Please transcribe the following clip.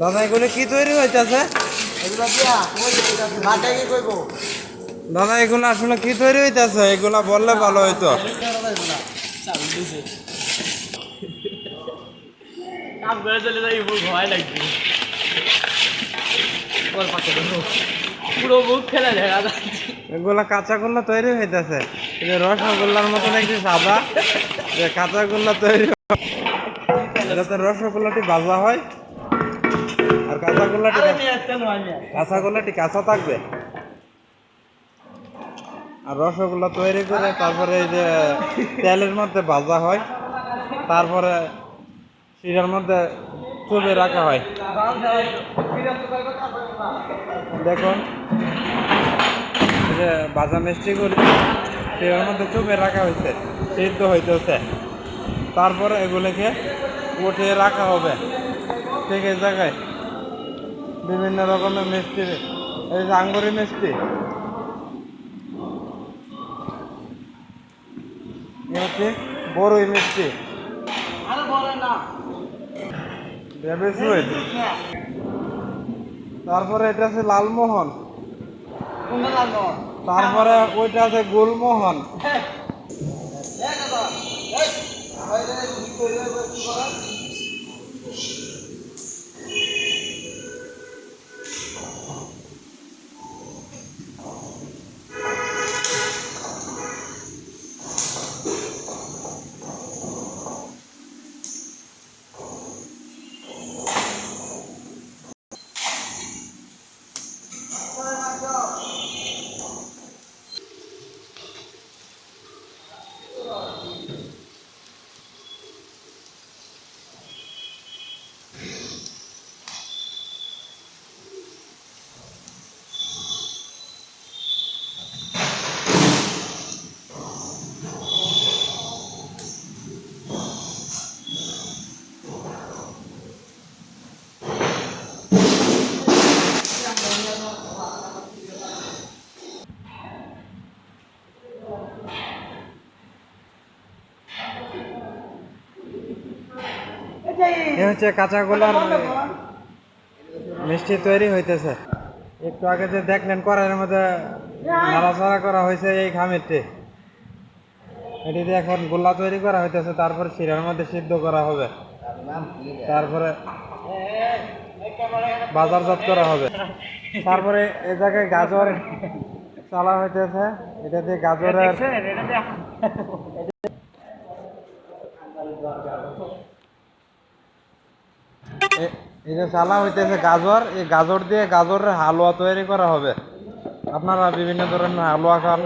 দাদা এগুলো কি তৈরি হইতেছে? এগুলো আসলে কি তৈরি হইতেছে? এগুলা বললে ভালো হইতো। কাম করে চলে যাই ভয় লাগবে। ওর পাশে দেখো পুরো মুখ ফেলে দেখা যাচ্ছে এগুলা কাঁচাগোল্লা তৈরি হইতেছে। যে রসগোল্লার মতো দেখছি সাদা যে কাঁচাগোল্লা তৈরি হয়। এটাতে রসগোল্লাটি ভাজা হয়। আর কাঁচাগোল্লাটি কাঁচাগোল্লাটি কাঁচা থাকবে। আর রসগোল্লা তৈরি করে তারপরে এই যে তেলের মধ্যে ভাজা হয় তারপরে শিরার মধ্যে চুবে রাখা হয়। দেখুন যে ভাজা মিষ্টি করে শিরার মধ্যে চুপে রাখা হয়েছে সিদ্ধ হইতেছে। তারপরে এগুলোকে উঠিয়ে রাখা হবে। ঠিক এই জায়গায়। বিভিন্ন রকমের মিষ্টি, এই যে আঙ্গুরি মিষ্টি। হচ্ছে বড়ই মিষ্টি। তারপরে এটা আছে লালমোহন। তারপরে ওইটা আছে গুলমোহন। এ হচ্ছে কাঁচা গোলার মিষ্টি তৈরি হইতেছে। একটু আগে যে দেখলেন কড়াইয়ের মধ্যে নাড়াচাড়া করা হয়েছে এই খামিরটি। এটি দিয়ে এখন গোল্লা তৈরি করা হইতেছে তারপর শিরার মধ্যে সিদ্ধ করা হবে। তারপরে বাজারজাত করা হবে। তারপরে এ জায়গায় গাজর চালা হইতেছে এটা দিয়ে গাজরের এ- এই যে চালা হইতেছে গাজর। এই গাজর দিয়ে গাজরের হালুয়া তৈরি করা হবে। আপনারা বিভিন্ন ধরনের হালুয়া খান।